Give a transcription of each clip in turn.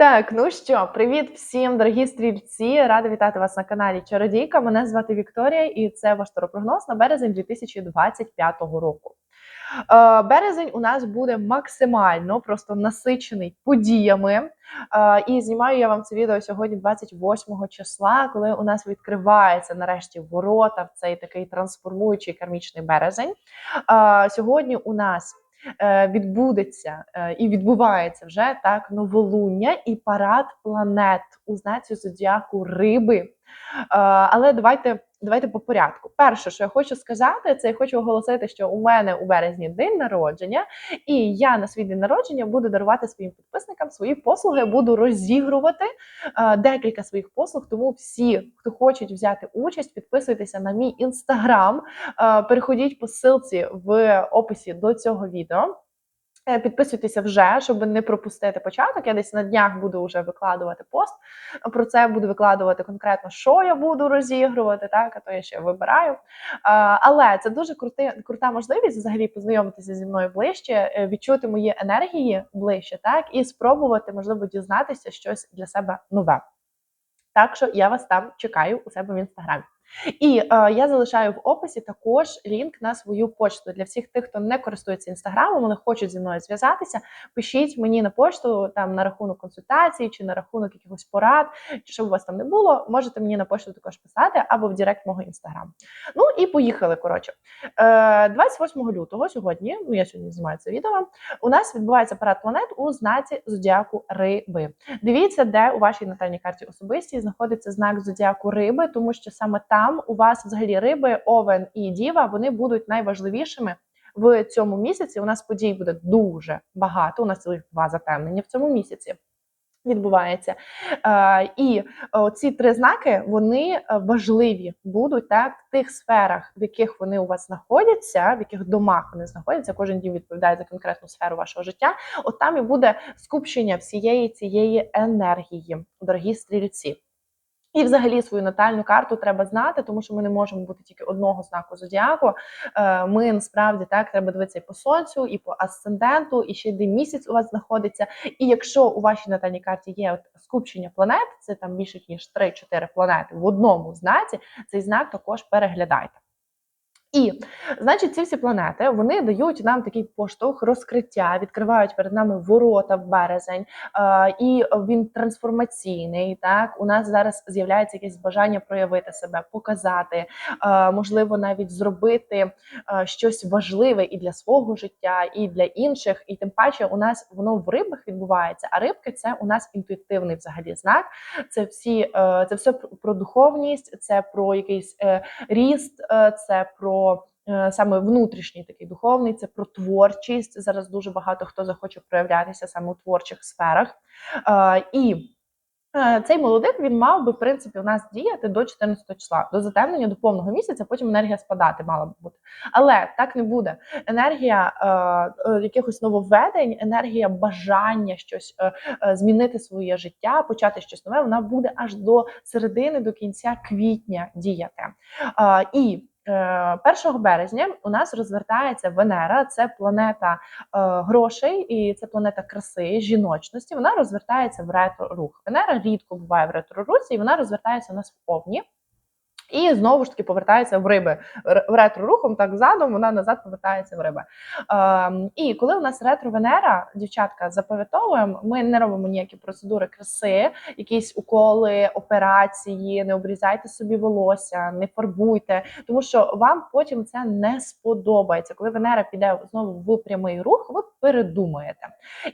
Так, ну що, привіт всім, дорогі стрільці! Рада вітати вас на каналі Чародійка. Мене звати Вікторія, і це ваш таропрогноз на березень 2025 року. Е, Березень у нас буде максимально просто насичений подіями. Е, І знімаю я вам це відео сьогодні, 28 числа, коли у нас відкривається нарешті ворота в цей такий трансформуючий кармічний березень. Е, Сьогодні у нас відбудеться е, і відбувається вже так новолуння і парад планет у знаці зодіаку риби. Е, Але давайте, давайте по порядку. Перше, що я хочу сказати, це я хочу оголосити, що у мене у березні день народження, і я на свій день народження буду дарувати своїм підписникам свої послуги, буду розігрувати е, декілька своїх послуг. Тому всі, хто хочуть взяти участь, підписуйтеся на мій інстаграм. Е, Переходіть по ссылці в описі до цього відео. Е, Підписуйтеся вже, щоб не пропустити початок. Я десь на днях буду вже викладувати пост. Про це буду викладувати конкретно, що я буду розігрувати, так, а то я ще вибираю. Е, Але це дуже крути, крута можливість взагалі познайомитися зі мною ближче, е, відчути мої енергії ближче, так, і спробувати, можливо, дізнатися щось для себе нове. Так що я вас там чекаю у себе в інстаграмі. І е, я залишаю в описі також лінк на свою почту для всіх тих, хто не користується інстаграмом, але хочуть зі мною зв'язатися. Пишіть мені на пошту там на рахунок консультації чи на рахунок якихось порад, чи щоб у вас там не було. Можете мені на пошту також писати або в Директ мого інстаграму. Ну і поїхали. Коротше, е, 28 лютого сьогодні. Ну я сьогодні знімаю це відео. У нас відбувається парад планет у знаці зодіаку Риби. Дивіться, де у вашій натальній карті особистій знаходиться знак зодіаку Риби, тому що саме там у вас взагалі риби, овен і діва вони будуть найважливішими. В цьому місяці у нас подій буде дуже багато. У нас цілих два затемнення в цьому місяці відбувається. Е, і ці три знаки вони важливі будуть так в тих сферах, в яких вони у вас знаходяться, в яких домах вони знаходяться. Кожен дім відповідає за конкретну сферу вашого життя. От там і буде скупчення всієї цієї енергії, дорогі стрільці. І, взагалі, свою натальну карту треба знати, тому що ми не можемо бути тільки одного знаку зодіаку. Е, Ми насправді так треба дивитися і по сонцю, і по асценденту, і ще де місяць у вас знаходиться. І якщо у вашій натальній карті є от скупчення планет, це там більше ніж 3-4 планети в одному знаці, цей знак також переглядайте. І, значить, ці всі планети вони дають нам такий поштовх розкриття, відкривають перед нами ворота в березень, е, і він трансформаційний. Так, у нас зараз з'являється якесь бажання проявити себе, показати, е, можливо, навіть зробити е, щось важливе і для свого життя, і для інших. І тим паче, у нас воно в рибах відбувається. А рибки це у нас інтуїтивний взагалі знак. Це всі е, це все про духовність, це про якийсь е, ріст, е, це про. Е, Саме внутрішній такий духовний, це про творчість. Зараз дуже багато хто захоче проявлятися саме у творчих сферах. Е, І е, цей молодик він мав би в принципі у нас діяти до 14 числа, до затемнення, до повного місяця. Потім енергія спадати мала б бути. Але так не буде. Енергія е, якихось нововведень, енергія бажання щось е, е, змінити своє життя, почати щось нове. Вона буде аж до середини, до кінця квітня діяти. Е, І 1 березня у нас розвертається Венера, це планета е, грошей і це планета краси, жіночності. Вона розвертається в ретро-рух. Венера рідко буває в ретро-русі, і вона розвертається у нас в овні. І знову ж таки повертається в риби в ретро-рухом, так задом вона назад повертається в риби. Ем, і коли у нас ретро-венера, дівчатка, запам'ятовуємо, ми не робимо ніякі процедури краси, якісь уколи, операції, не обрізайте собі волосся, не фарбуйте, тому що вам потім це не сподобається. Коли Венера піде знову в прямий рух, ви передумаєте.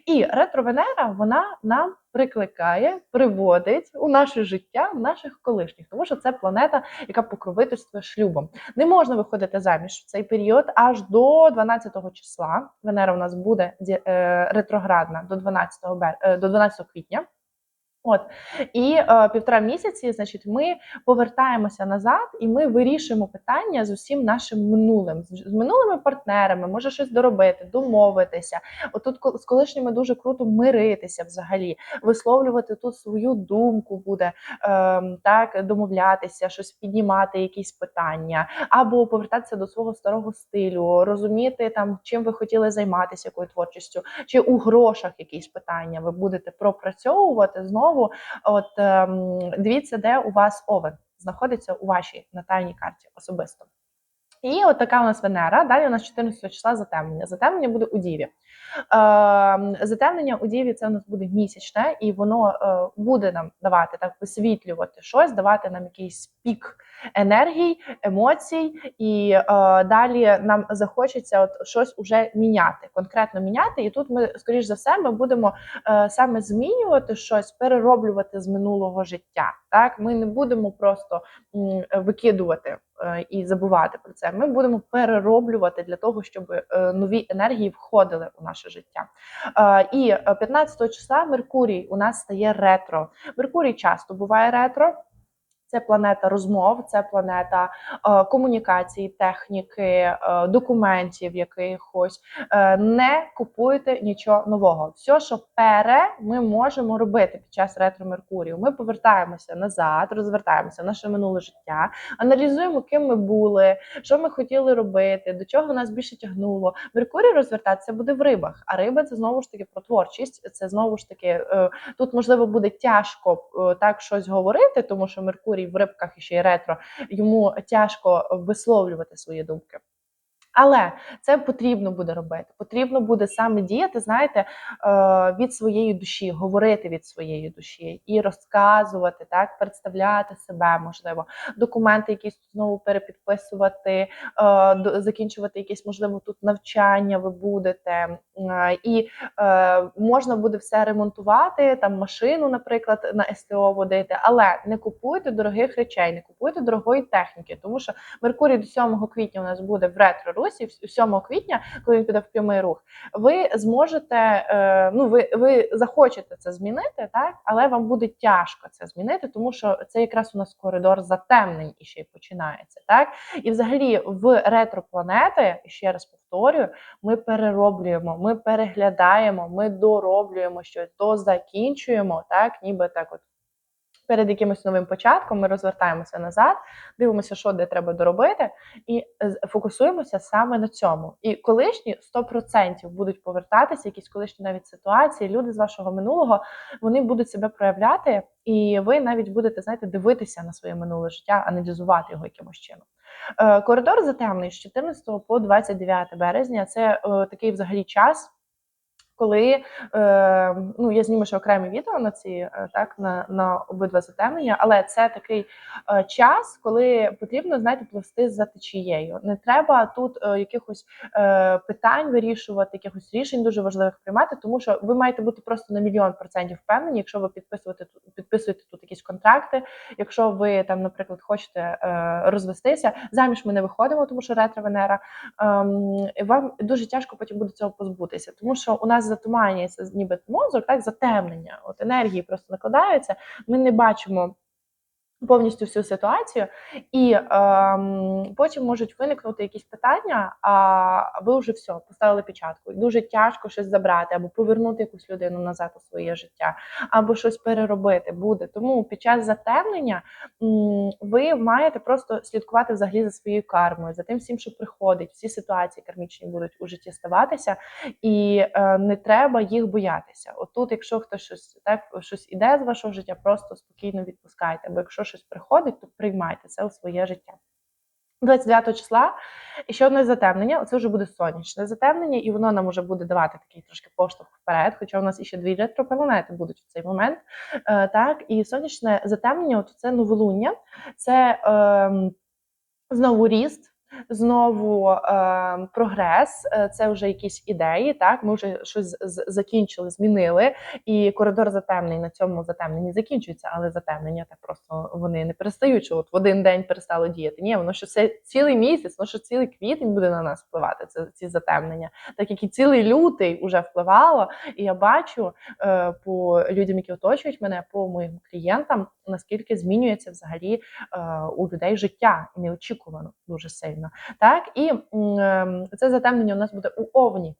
І ретро-венера вона нам прикликає, приводить у наше життя наших колишніх, тому що це планета, яка покровительствує шлюбом. Не можна виходити заміж в цей період аж до 12 числа. Венера у нас буде е, ретроградна до 12, бер... е, до 12 квітня. От і е, півтора місяці, значить, ми повертаємося назад, і ми вирішуємо питання з усім нашим минулим, з, з минулими партнерами, може щось доробити, домовитися. Отут з колишніми дуже круто миритися взагалі, висловлювати тут свою думку буде, е, так домовлятися, щось піднімати, якісь питання, або повертатися до свого старого стилю, розуміти там, чим ви хотіли займатися, якою творчістю, чи у грошах якісь питання ви будете пропрацьовувати знову. От ем, дивіться, де у вас овен знаходиться у вашій натальній карті особисто. І от така у нас Венера. Далі у нас 14 числа затемнення. Затемнення буде у Діві. Ем, затемнення у Діві це у нас буде місячне, і воно е, буде нам давати так висвітлювати щось, давати нам якийсь пік енергій, емоцій, і е, далі нам захочеться от щось уже міняти, конкретно міняти. І тут ми, скоріш за все, ми будемо е, саме змінювати щось, перероблювати з минулого життя. Так, ми не будемо просто викидувати і забувати про це. Ми будемо перероблювати для того, щоб е, нові енергії входили у наше життя. Е, І е, 15 числа Меркурій у нас стає ретро. Меркурій часто буває ретро. Це планета розмов, це планета е, комунікації, техніки, е, документів якихось. Е, не купуйте нічого нового. Все, що пере, ми можемо робити під час ретро Меркурію. Ми повертаємося назад, розвертаємося наше минуле життя, аналізуємо, ким ми були, що ми хотіли робити, до чого нас більше тягнуло. Меркурій розвертатися буде в рибах, а риба це знову ж таки про творчість. Це знову ж таки тут можливо буде тяжко так щось говорити, тому що Меркурій в рибках і ще й ретро йому тяжко висловлювати свої думки. Але це потрібно буде робити. Потрібно буде саме діяти, знаєте, е, від своєї душі, говорити від своєї душі і розказувати, так, представляти себе, можливо, документи, якісь знову перепідписувати, е, закінчувати якісь, можливо, тут навчання ви будете. Е, І можна буде все ремонтувати, там машину, наприклад, на СТО водити, але не купуйте дорогих речей, не купуйте дорогої техніки, тому що Меркурій до 7 квітня у нас буде в ретро русі, 7 квітня, коли він піде в прямий рух, ви зможете, е, ну ви, ви захочете це змінити, так, але вам буде тяжко це змінити, тому що це якраз у нас коридор затемнень і ще й починається. Так? І взагалі в ретро планети, ще раз повторюю, ми перероблюємо, ми переглядаємо, ми дороблюємо щось, дозакінчуємо, так, ніби так от. Перед якимось новим початком ми розвертаємося назад, дивимося, що де треба доробити, і е, фокусуємося саме на цьому. І колишні 100% будуть повертатися, якісь колишні навіть ситуації. Люди з вашого минулого вони будуть себе проявляти, і ви навіть будете знаєте, дивитися на своє минуле життя, аналізувати його якимось чином. Е, Коридор затемний з 14 по 29 березня. Це е, такий взагалі час. Коли е, ну я зніму ще окремі відео на ці е, так на, на обидва затемнення, але це такий е, час, коли потрібно знаєте, пливти за течією. Не треба тут е, якихось е, питань вирішувати, якихось рішень дуже важливих приймати, тому що ви маєте бути просто на мільйон процентів впевнені, якщо ви підписуєте підписуєте тут якісь контракти. Якщо ви там, наприклад, хочете е, розвестися, заміж ми не виходимо, тому що ретро Венера. Ем, вам дуже тяжко потім буде цього позбутися, тому що у нас затуманюється ніби мозок, так затемнення. От енергії просто накладаються. Ми не бачимо. Повністю всю ситуацію, і ем, потім можуть виникнути якісь питання, а ви вже все поставили печатку. Дуже тяжко щось забрати, або повернути якусь людину назад у своє життя, або щось переробити буде. Тому під час затемнення ви маєте просто слідкувати взагалі за своєю кармою, за тим всім, що приходить. Всі ситуації кармічні будуть у житті ставатися, і е, не треба їх боятися. Отут, якщо хтось щось так щось іде з вашого життя, просто спокійно відпускайте. Бо якщо щось приходить, то приймайте це у своє життя. 29 числа ще одне затемнення. Це вже буде сонячне затемнення, і воно нам вже буде давати такий трошки поштовх вперед. Хоча у нас іще дві ретропланети будуть в цей момент. Е, так, і сонячне затемнення, от це новолуння, це е, знову ріст. Знову е, прогрес, е, це вже якісь ідеї. Так, ми вже щось закінчили, змінили, і коридор затемнень на цьому затемненні закінчується, але затемнення так просто вони не перестають, що от в один день перестало діяти. Ні, воно що все цілий місяць, воно що цілий квітень буде на нас впливати. Це ці затемнення, так як і цілий лютий вже впливало. І я бачу е, по людям, які оточують мене, по моїм клієнтам, наскільки змінюється взагалі е, у людей життя неочікувано дуже сильно. Так і ем, це затемнення у нас буде у овні.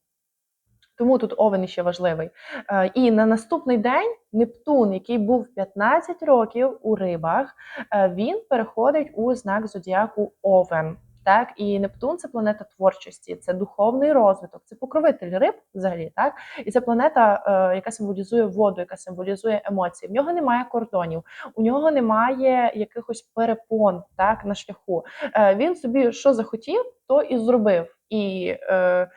Тому тут овен ще важливий. Е, І на наступний день Нептун, який був 15 років у рибах, е, він переходить у знак зодіаку Овен. Так, і Нептун це планета творчості, це духовний розвиток, це покровитель риб взагалі. Так, і це планета, е, яка символізує воду, яка символізує емоції. В нього немає кордонів, у нього немає якихось перепон так на шляху. Е, він собі що захотів, то і зробив. І е,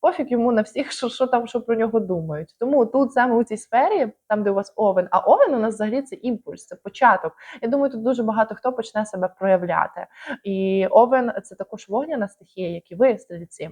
пофіг йому на всіх, що, що там що про нього думають. Тому тут саме у цій сфері, там де у вас овен, а овен у нас взагалі це імпульс, це початок. Я думаю, тут дуже багато хто почне себе проявляти. І овен це також вогняна стихія, як і ви, стрільці.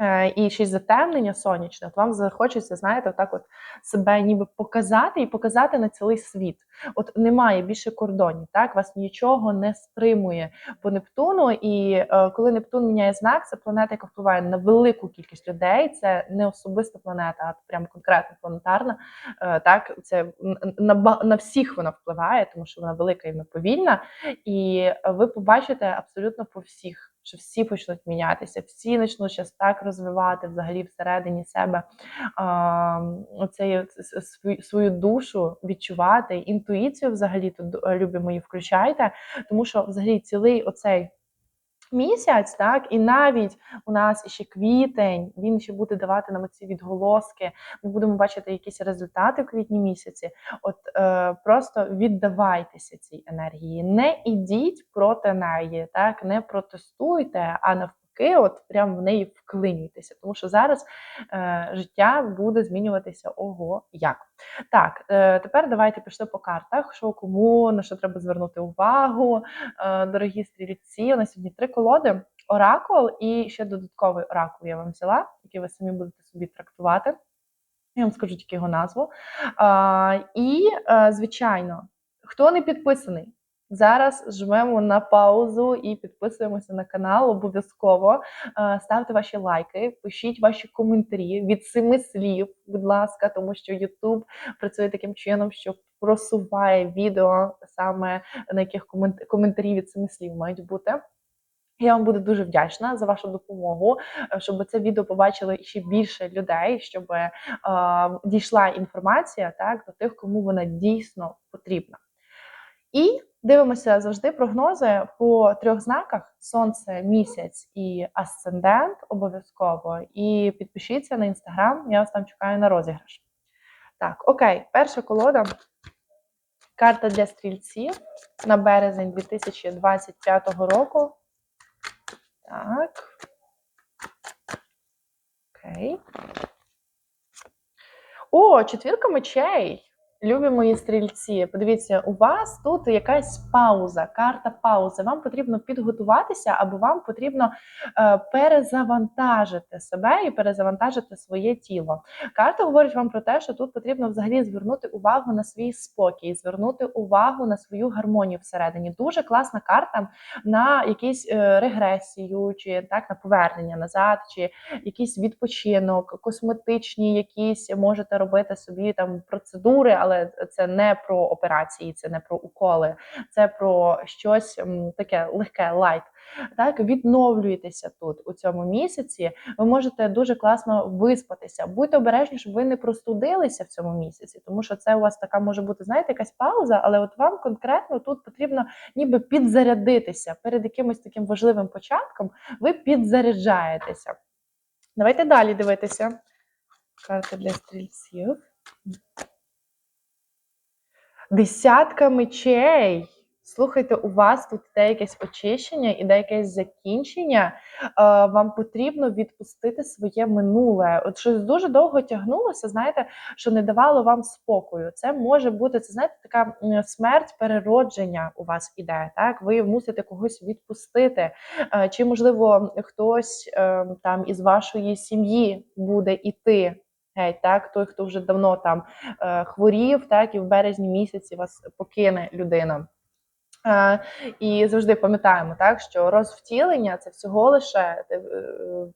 Е, І ще й затемнення сонячне, от вам захочеться, знаєте, отак от себе ніби показати і показати на цілий світ. От немає більше кордонів, так вас нічого не стримує по Нептуну. І е, коли Нептун міняє знак, це планета, яка впливає на велику кількість людей. Це не особиста планета, а прям конкретно планетарна. Е, так, це на, на всіх вона впливає, тому що вона велика і вона повільна. І ви побачите абсолютно по всіх, що всі почнуть мінятися, всі почнуть щас так розвивати взагалі всередині себе оцей, свою душу відчувати, інтуїцію взагалі тут е, любі мої включайте, тому що взагалі цілий оцей. Місяць, так, і навіть у нас ще квітень, він ще буде давати нам ці відголоски. Ми будемо бачити якісь результати в квітні місяці. От е, просто віддавайтеся цій енергії, не ідіть проти неї, так не протестуйте, а навпаки, от прям в неї вклинюйтеся, тому що зараз е, життя буде змінюватися ого як. Так, е, тепер давайте пішли по картах. Що кому на що треба звернути увагу, е, дорогі стрільці. У нас сьогодні три колоди. Оракул і ще додатковий оракул я вам взяла, який ви самі будете собі трактувати. Я вам скажу тільки його назву. А, і, е, звичайно, хто не підписаний, зараз жмемо на паузу і підписуємося на канал. Обов'язково Е, ставте ваші лайки, пишіть ваші коментарі від семи слів, будь ласка, тому що YouTube працює таким чином, що просуває відео саме на яких коментарі від семи слів мають бути. Я вам буду дуже вдячна за вашу допомогу, е, щоб це відео побачили ще більше людей, щоб е, дійшла інформація так до тих, кому вона дійсно потрібна. І дивимося завжди прогнози по трьох знаках: сонце, місяць і асцендент обов'язково. І підпишіться на інстаграм, я вас там чекаю на розіграш. Так, окей, перша колода. Карта для стрільців на березень 2025 року. Так. Окей. О, четвірка мечей. Любі мої стрільці, подивіться, у вас тут якась пауза, карта паузи. Вам потрібно підготуватися, або вам потрібно е, перезавантажити себе і перезавантажити своє тіло. Карта говорить вам про те, що тут потрібно взагалі звернути увагу на свій спокій, звернути увагу на свою гармонію всередині. Дуже класна карта на якісь е, регресію, чи так на повернення назад, чи якийсь відпочинок, косметичні якісь можете робити собі там процедури, але це не про операції, це не про уколи, це про щось таке легке, лайт. Так, відновлюєтеся тут у цьому місяці. Ви можете дуже класно виспатися. Будьте обережні, щоб ви не простудилися в цьому місяці, тому що це у вас така може бути, знаєте, якась пауза, але от вам конкретно тут потрібно ніби підзарядитися перед якимось таким важливим початком. Ви підзаряджаєтеся. Давайте далі дивитися. Карта для стрільців. Десятка мечей. слухайте, у вас тут іде якесь очищення, іде якесь закінчення. Е, Вам потрібно відпустити своє минуле. От щось дуже довго тягнулося, знаєте, що не давало вам спокою. Це може бути це, знаєте, така смерть переродження у вас іде. Так, ви мусите когось відпустити. Е, Чи можливо хтось е, там із вашої сім'ї буде іти. Геть, так, той, хто вже давно там е, хворів, так? І в березні місяці вас покине людина. Е, і завжди пам'ятаємо, так? Що розвтілення це всього лише е,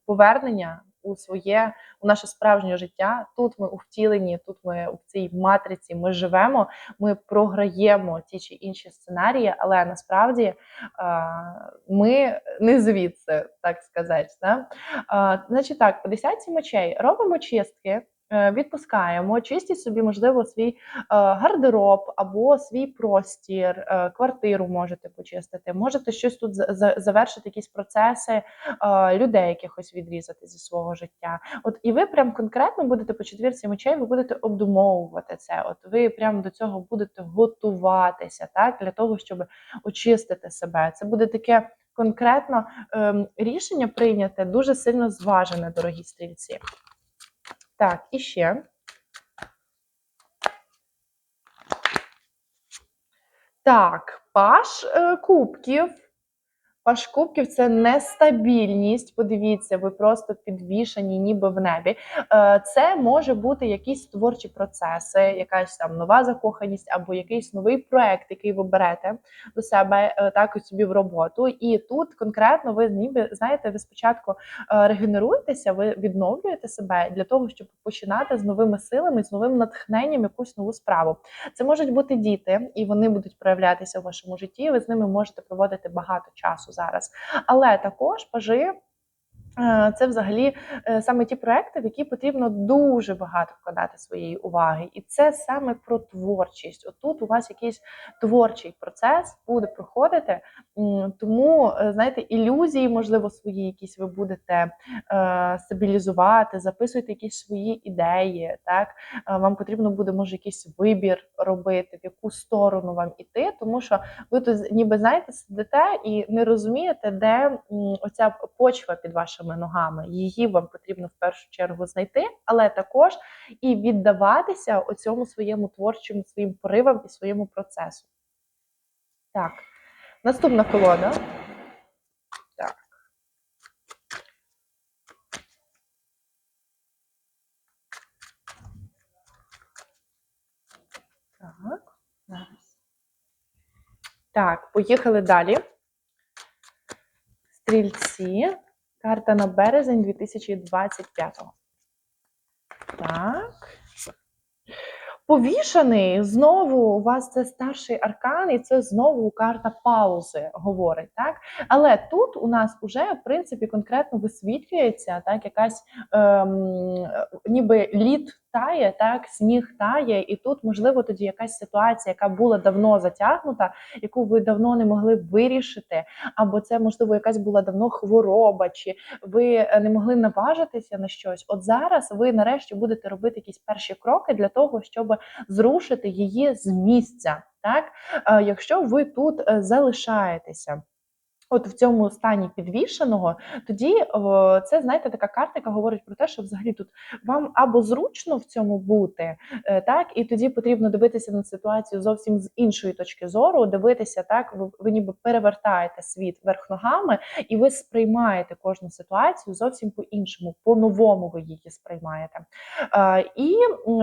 повернення у своє, у наше справжнє життя. Тут ми у втіленні, тут ми в цій матриці ми живемо, ми програємо ті чи інші сценарії, але насправді е, ми не звідси, так сказати. Е, Значить так, по десятці мечей робимо чистки. Е, Відпускаємо, чистіть собі, можливо, свій е, гардероб або свій простір, е, квартиру можете почистити, можете щось тут за- за- завершити, якісь процеси людей, якихось відрізати зі свого життя. От і ви прям конкретно будете по четвірці мечей, ви будете обдумовувати це. От ви прям до цього будете готуватися, так для того, щоб очистити себе. Це буде таке конкретно ем, рішення прийняте, дуже сильно зважене, дорогі стрільці. Так, і ще. Так, паш е, кубків. Паш кубків це нестабільність. Подивіться, ви просто підвішані, ніби в небі. Е, Це може бути якісь творчі процеси, якась там нова закоханість, або якийсь новий проект, який ви берете до себе е, так собі в роботу. І тут конкретно ви ніби знаєте, ви спочатку е, регенеруєтеся, ви відновлюєте себе для того, щоб починати з новими силами, з новим натхненням якусь нову справу. Це можуть бути діти, і вони будуть проявлятися в вашому житті. Ви з ними можете проводити багато часу зараз. Але також пажи. Е, Це взагалі е, саме ті проекти, в які потрібно дуже багато вкладати своєї уваги, і це саме про творчість. Отут у вас якийсь творчий процес буде проходити, тому е, знаєте, ілюзії, можливо, свої якісь ви будете стабілізувати, записуйте якісь свої ідеї. Так вам потрібно буде може якийсь вибір робити, в яку сторону вам іти, тому що ви тут ніби знаєте, сидите і не розумієте, де оця почва під вашими ногами. Її вам потрібно в першу чергу знайти, але також і віддаватися оцьому своєму творчому, своїм поривам і своєму процесу. Так, наступна колода. Так. Так. Так, поїхали далі. Стрільці. Карта на березень 2025. Так. Повішаний знову у вас це старший аркан, і це знову карта паузи говорить, так? Але тут у нас вже в принципі конкретно висвітлюється так, якась ем, ніби лід тає, так, сніг тає, і тут можливо тоді якась ситуація, яка була давно затягнута, яку ви давно не могли вирішити, або це можливо якась була давно хвороба, чи ви е, не могли наважитися на щось. От зараз ви нарешті будете робити якісь перші кроки для того, щоб зрушити її з місця. Так, Е, якщо ви тут е, залишаєтеся. От в цьому стані підвішеного, тоді це знаєте, така карта, яка говорить про те, що взагалі тут вам або зручно в цьому бути, е, так і тоді потрібно дивитися на ситуацію зовсім з іншої точки зору, дивитися так, ви, ви ніби перевертаєте світ верх ногами, і ви сприймаєте кожну ситуацію зовсім по-іншому, по-новому ви її сприймаєте. Е, і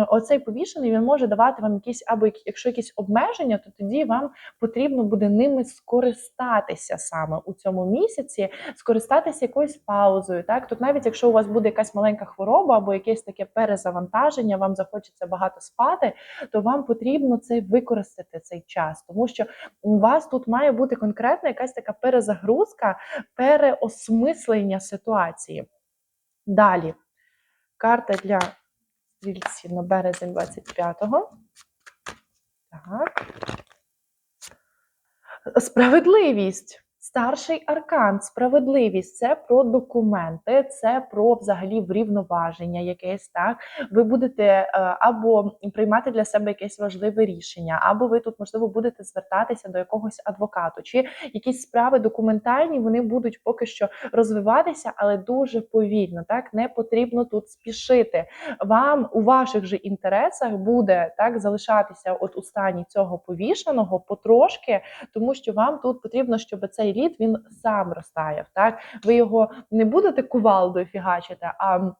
оцей повішений він може давати вам якісь, або як- якщо якісь обмеження, то тоді вам потрібно буде ними скористатися саме у цьому місяці, скористатися якоюсь паузою. Так, тут навіть якщо у вас буде якась маленька хвороба або якесь таке перезавантаження, вам захочеться багато спати, то вам потрібно це використати цей час, тому що у вас тут має бути конкретна якась така перезагрузка, переосмислення ситуації. Далі карта для стрільців на березень 25-го. Так. Справедливість. Старший аркан, справедливість це про документи, це про взагалі врівноваження якесь. Так ви будете е, або приймати для себе якесь важливе рішення, або ви тут можливо будете звертатися до якогось адвокату, чи якісь справи документальні вони будуть поки що розвиватися, але дуже повільно. Так не потрібно тут спішити. Вам у ваших же інтересах буде так залишатися от у стані цього повішеного потрошки, тому що вам тут потрібно, щоб цей лід він сам розтаяв. Так ви його не будете кувалдою фігачити, а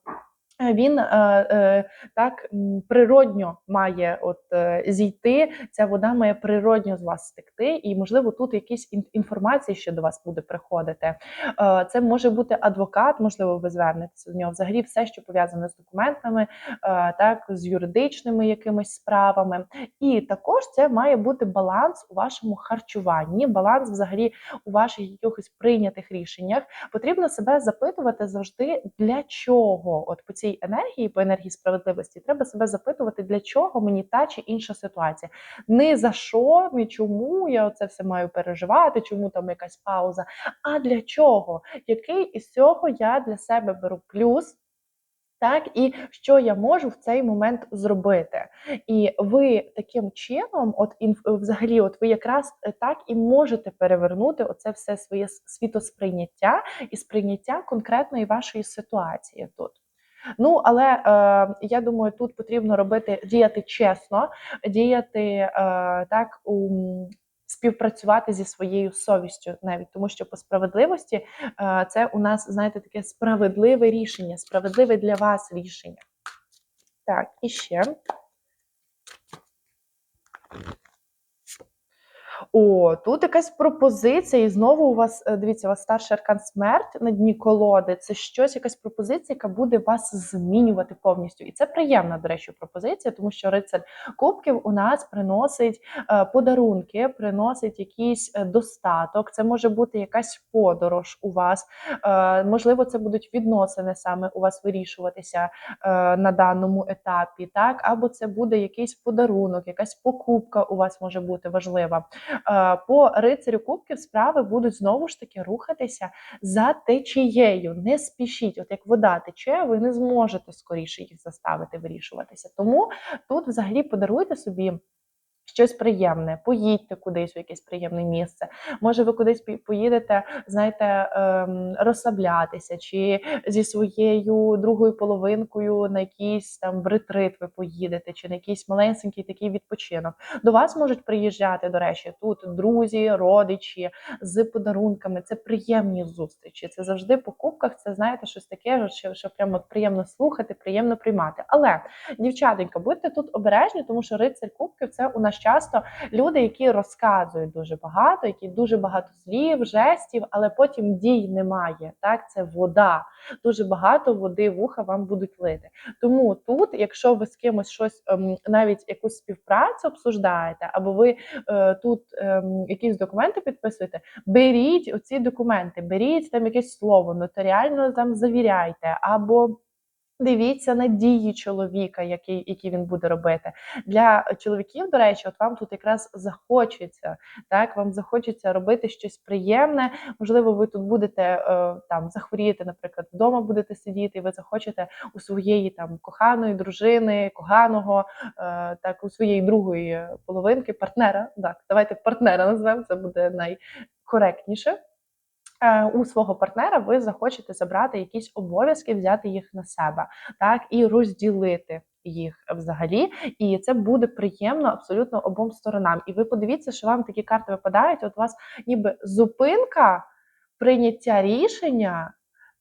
він е, е, так природньо має от е, зійти. Ця вода має природньо з вас стекти, і можливо тут якісь інформації ще до вас буде приходити. Це може бути адвокат, можливо, ви звернетеся до нього. Взагалі, все, що пов'язане з документами, так з юридичними якимись справами. І також це має бути баланс у вашому харчуванні, баланс взагалі у ваших якихось прийнятих рішеннях. Потрібно себе запитувати завжди для чого. От по цій енергії, по енергії справедливості, треба себе запитувати, для чого мені та чи інша ситуація. Не за що, ні чому я це все маю переживати, чому там якась пауза. А для чого? Який із цього я для себе беру плюс? Так, і що я можу в цей момент зробити, і ви таким чином, от взагалі, от ви якраз е, так і можете перевернути оце все своє світосприйняття і сприйняття конкретної вашої ситуації тут. Ну, але е, я думаю, тут потрібно робити діяти чесно, діяти е, так у співпрацювати зі своєю совістю, навіть тому, що по справедливості е, це у нас, знаєте, таке справедливе рішення, справедливе для вас рішення. Так, і ще. О, тут якась пропозиція, і знову у вас, е, дивіться, у вас старший аркан смерть на дні колоди. Це щось, якась пропозиція, яка буде вас змінювати повністю. І це приємна, до речі, пропозиція, тому що рицар кубків у нас приносить е, подарунки, приносить якийсь е, достаток. Це може бути якась подорож у вас. Можливо, це будуть відносини саме у вас вирішуватися на даному етапі, так або це буде якийсь подарунок, якась покупка у вас може бути важлива. Е, По рицарю кубків справи будуть знову ж таки рухатися за течією. Не спішіть, от як вода тече, ви не зможете скоріше їх заставити вирішуватися. Тому тут взагалі подаруйте собі. Щось приємне, поїдьте кудись у якесь приємне місце. Може, ви кудись поїдете, знаєте, ем, розслаблятися, чи зі своєю другою половинкою на якийсь там ретрит ви поїдете, чи на якийсь малесенький такий відпочинок. До вас можуть приїжджати, до речі, тут друзі, родичі з подарунками. Це приємні зустрічі. Це завжди по кубках. Це знаєте, щось таке, що, що прямо приємно слухати, приємно приймати. Але дівчатонька, будьте тут обережні, тому що рицарь кубків це у нас часто люди, які розказують дуже багато, які дуже багато слів, жестів, але потім дій немає. Так, це вода. Дуже багато води вуха вам будуть лити. Тому тут, якщо ви з кимось щось ем, навіть якусь співпрацю обсуждаєте, або ви е, тут ем, якісь документи підписуєте, беріть оці документи, беріть там якесь слово, нотаріально там завіряйте, або Дивіться на дії чоловіка, які, які він буде робити. Для чоловіків, до речі, от вам тут якраз захочеться, так вам захочеться робити щось приємне. Можливо, ви тут будете е, там захворіти, наприклад, вдома будете сидіти, і ви захочете у своєї там коханої дружини, коханого, е, так у своєї другої половинки, партнера. Так, давайте партнера назвемо, це буде найкоректніше. У свого партнера ви захочете забрати якісь обов'язки, взяти їх на себе, так і розділити їх взагалі. І це буде приємно абсолютно обом сторонам. І ви подивіться, що вам такі карти випадають. От у вас ніби зупинка, прийняття рішення,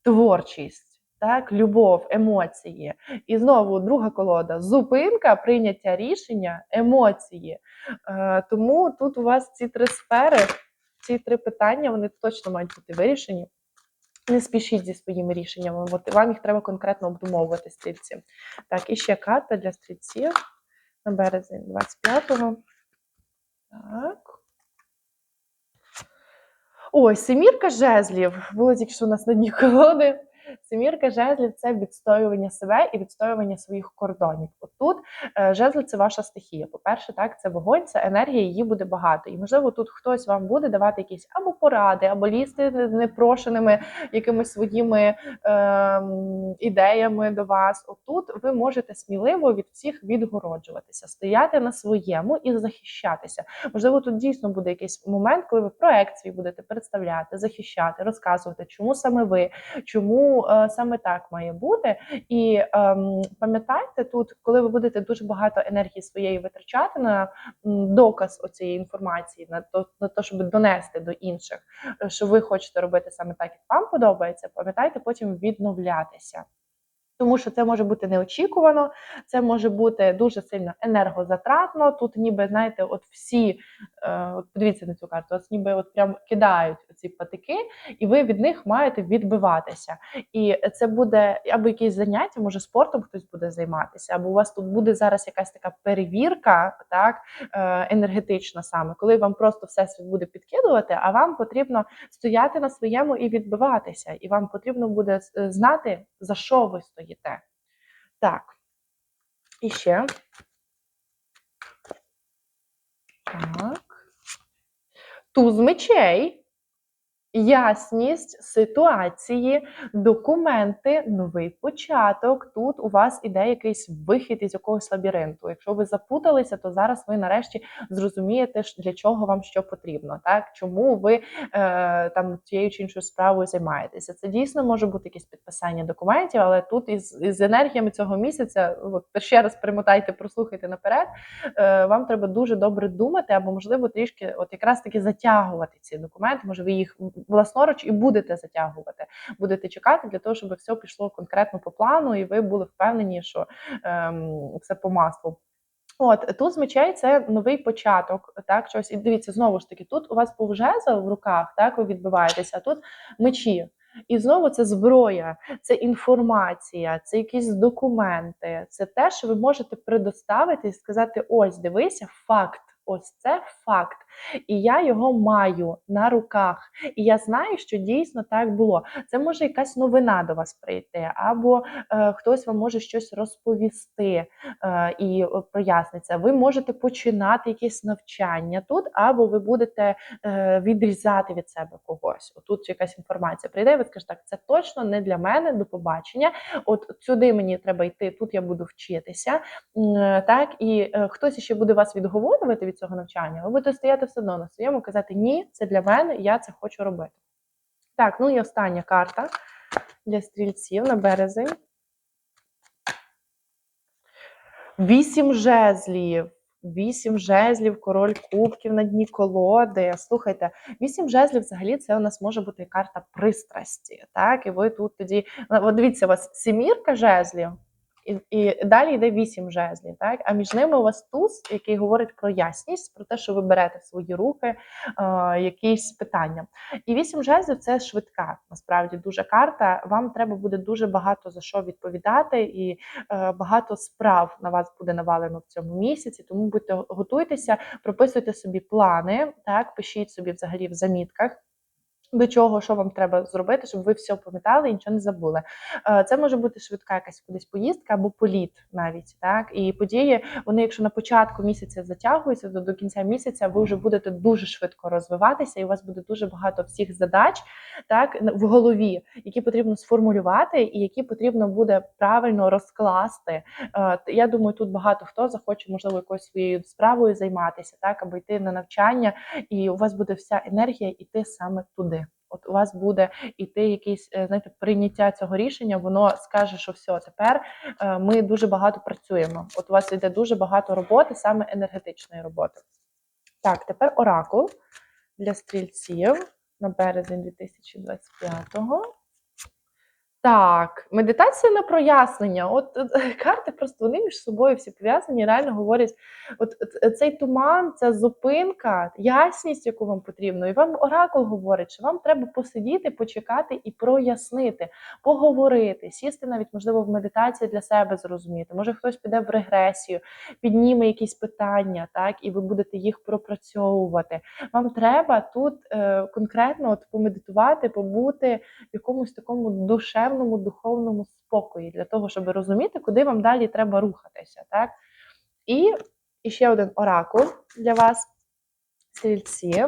творчість. Так, любов, емоції. І знову друга колода: зупинка, прийняття рішення, емоції. Е, тому тут у вас ці три сфери ці три питання вони точно мають бути вирішені. Не спішіть зі своїми рішеннями, от вам їх треба конкретно обдумовувати стрільці. Так, і ще карта для стрільців на березень 25-го. Так. Ой, семірка жезлів. Було тільки що у нас на дні колоди. Семірка жезлів це відстоювання себе і відстоювання своїх кордонів. Отут е, жезли це ваша стихія. По-перше, так, це вогонь, це енергія, її буде багато. І можливо, тут хтось вам буде давати якісь або поради, або лізти з непрошеними якимись своїми ем, ідеями до вас. Отут ви можете сміливо від всіх відгороджуватися, стояти на своєму і захищатися. Можливо, тут дійсно буде якийсь момент, коли ви проект свій будете представляти, захищати, розказувати, чому саме ви, чому е, саме так має бути. І ем, пам'ятайте тут, коли ви будете дуже багато енергії своєї витрачати на доказ оцієї інформації, на то, на те, щоб донести до інших, е, що ви хочете робити саме так, як вам подобається, пам'ятайте потім відновлятися. Тому що це може бути неочікувано, це може бути дуже сильно енергозатратно. Тут, ніби знаєте, от всі е, от подивіться на цю карту, вас ніби от прям кидають ці патики, і ви від них маєте відбиватися. І це буде або якесь заняття, може спортом хтось буде займатися, або у вас тут буде зараз якась така перевірка, так е, енергетична саме, коли вам просто всесвіт буде підкидувати, а вам потрібно стояти на своєму і відбиватися. І вам потрібно буде е, знати, за що ви стоїте. Так. І ще. Так. Туз мечей. Ясність ситуації, документи, новий початок. Тут у вас іде якийсь вихід із якогось лабіринту. Якщо ви запуталися, то зараз ви нарешті зрозумієте, для чого вам що потрібно, так чому ви е, там тією чи іншою справою займаєтеся. Це дійсно може бути якесь підписання документів, але тут із, із енергіями цього місяця, от ще раз примотайте, прослухайте наперед. Е, вам треба дуже добре думати, або можливо трішки, от якраз таки затягувати ці документи. Може, ви їх власноруч і будете затягувати, будете чекати для того, щоб все пішло конкретно по плану, і ви були впевнені, що ем, все по маслу. От тут з мечей це новий початок, так щось. І дивіться, знову ж таки, тут у вас був жезл в руках, так ви відбиваєтеся, а тут мечі. І знову це зброя, це інформація, це якісь документи, це те, що ви можете предоставити і сказати: ось, дивися, факт. Ось це факт, і я його маю на руках. І я знаю, що дійсно так було. Це може якась новина до вас прийти, або е, хтось вам може щось розповісти е, і е, проясниться. Ви можете починати якесь навчання тут, або ви будете е, відрізати від себе когось. Отут якась інформація прийде, ви скажете, так, це точно не для мене, до побачення. От сюди мені треба йти, тут я буду вчитися. Е, Так, і е, хтось ще буде вас відговорювати від цього навчання, ви будете стояти все одно на своєму, казати ні, це для мене, я це хочу робити. Так, ну і остання карта для стрільців на березень. Вісім жезлів. Вісім жезлів, король кубків на дні колоди. Слухайте, вісім жезлів взагалі це у нас може бути карта пристрасті. Так, і ви тут тоді. От дивіться, у вас сімірка жезлів, і, і далі йде вісім жезлів. Так, а між ними у вас туз, який говорить про ясність, про те, що ви берете в свої руки е, якісь питання. І вісім жезлів це швидка, насправді дуже карта. Вам треба буде дуже багато за що відповідати, і е, багато справ на вас буде навалено в цьому місяці. Тому будьте готуйтеся, прописуйте собі плани, так пишіть собі взагалі в замітках. До чого, що вам треба зробити, щоб ви все пам'ятали і нічого не забули. Е, Це може бути швидка якась кудись поїздка або політ навіть. Так і події, вони, якщо на початку місяця затягуються, то до кінця місяця ви вже будете дуже швидко розвиватися, і у вас буде дуже багато всіх задач, так в голові, які потрібно сформулювати, і які потрібно буде правильно розкласти. Е, Я думаю, тут багато хто захоче, можливо, якоюсь своєю справою займатися, так або йти на навчання, і у вас буде вся енергія йти саме туди. От у вас буде іти якесь е, знаєте, прийняття цього рішення, воно скаже, що все, тепер е, ми дуже багато працюємо. От у вас йде дуже багато роботи, саме енергетичної роботи. Так, тепер оракул для стрільців на березень 2025-го. Так, медитація на прояснення. От, от карти просто вони між собою всі пов'язані, реально говорять: от, от цей туман, ця зупинка, ясність, яку вам потрібно, і вам оракул говорить, що вам треба посидіти, почекати і прояснити, поговорити, сісти навіть, можливо, в медитації для себе зрозуміти. Може, хтось піде в регресію, підніме якісь питання, так, і ви будете їх пропрацьовувати. Вам треба тут е, конкретно от помедитувати, побути в якомусь такому душевному певному духовному спокої для того, щоб розуміти, куди вам далі треба рухатися. Так? І, і ще один оракул для вас, стрільці.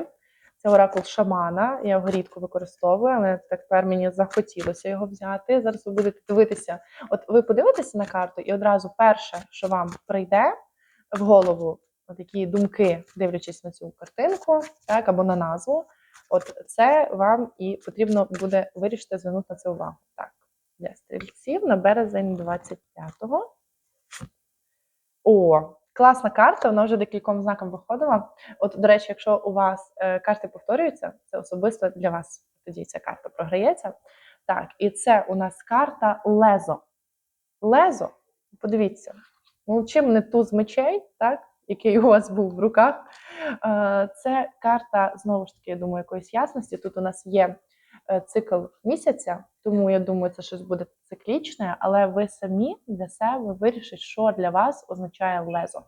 Це оракул шамана. Я його рідко використовую, але тепер мені захотілося його взяти. Зараз ви будете дивитися. От ви подивитеся на карту, і одразу перше, що вам прийде в голову, от такі думки, дивлячись на цю картинку, так або на назву. От це вам і потрібно буде вирішити звернути на це увагу. Так, для стрільців на березень 25-го. О, класна карта, вона вже декільком знаком виходила. От, до речі, якщо у вас е, карти повторюються, це особисто для вас тоді ця карта програється. Так, і це у нас карта Лезо. Лезо, подивіться, ну чим не туз мечей, так, який у вас був в руках. Е, Це карта, знову ж таки, я думаю, якоїсь ясності. Тут у нас є цикл місяця, тому я думаю, це щось буде циклічне, але ви самі для себе вирішите, що для вас означає лезо.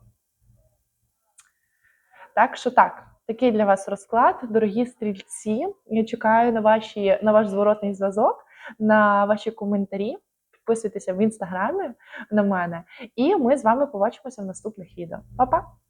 Так що так, такий для вас розклад, дорогі стрільці. Я чекаю на, ваші, на ваш зворотний зв'язок, на ваші коментарі. Підписуйтеся в інстаграмі на мене, і ми з вами побачимося в наступних відео. Па-па!